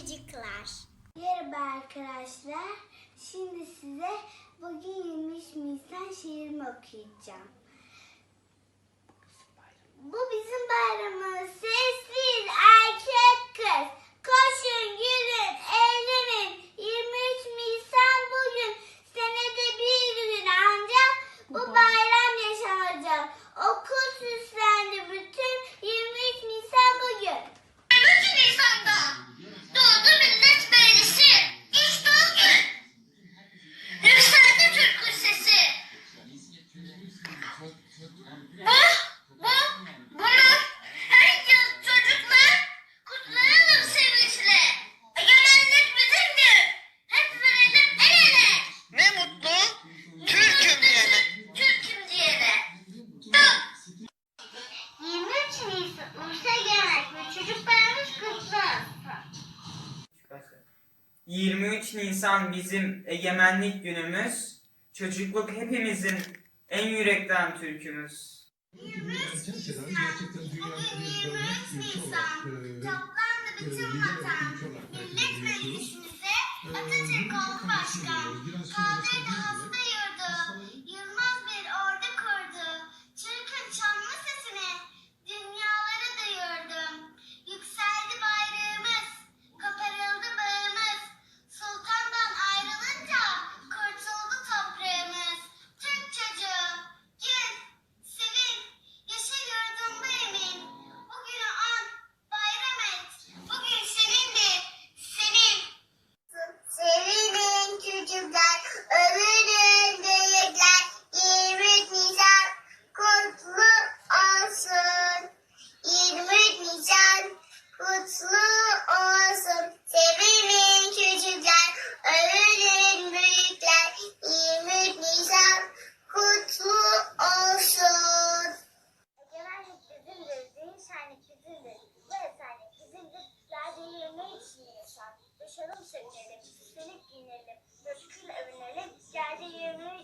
çocuklar. Merhaba arkadaşlar. Şimdi size bugün 23 Nisan şiirimi okuyacağım. Bu bizim bayramımız. Sessiz erkek kız. Koş 23 Nisan bizim egemenlik günümüz. Çocukluk hepimizin en yürekten türkümüz. 23 Nisan, bugün 23 Nisan, toplandı bütün vatan, millet meclisimizde Atatürk oldu başkan, kaldırdı hasta yurdu, Daddy, you.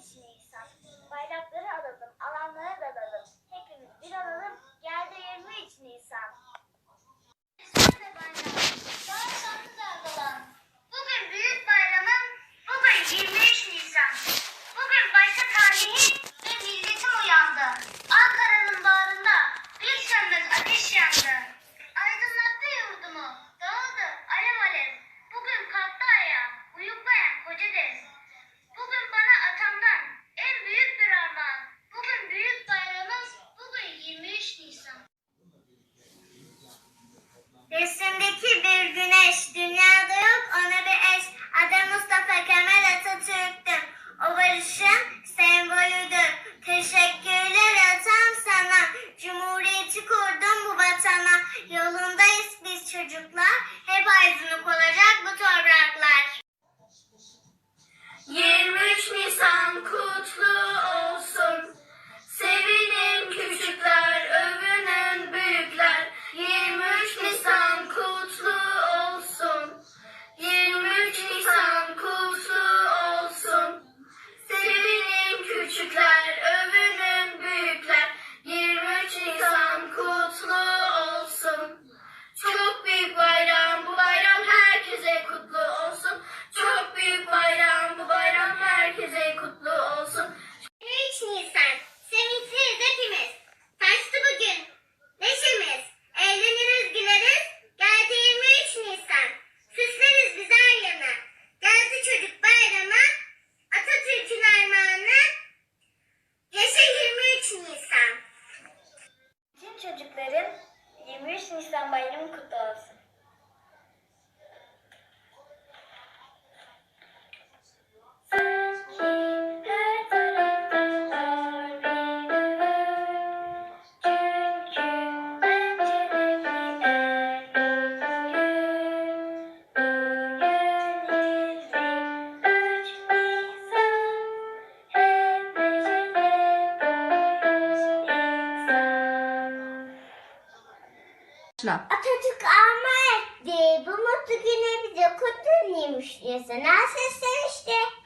başla. Atatürk Almanya bu mutlu güne bize kutlu neymiş diye sana seslenmişti.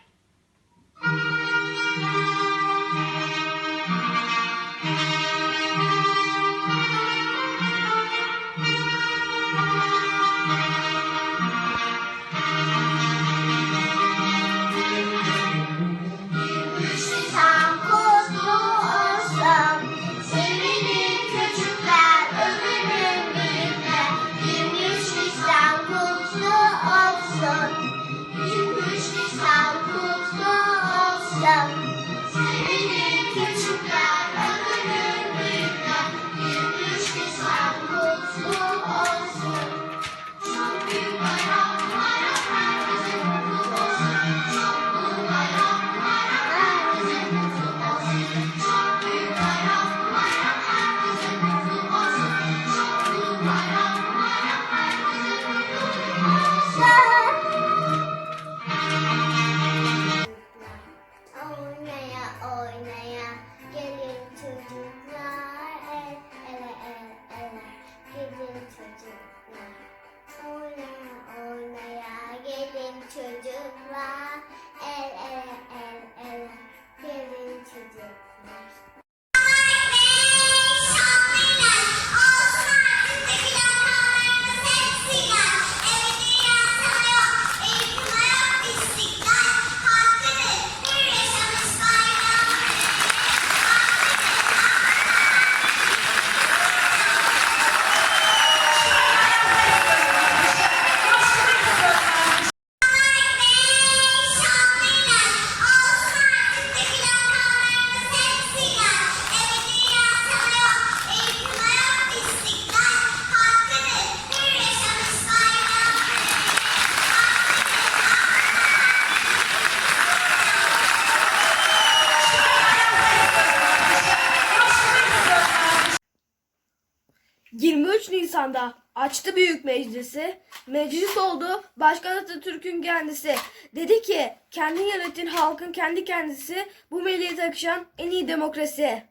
change 23 Nisan'da açtı Büyük Meclisi. Meclis oldu. Başkan Atatürk'ün kendisi. Dedi ki kendin yönetin halkın kendi kendisi bu milliyete akışan en iyi demokrasi.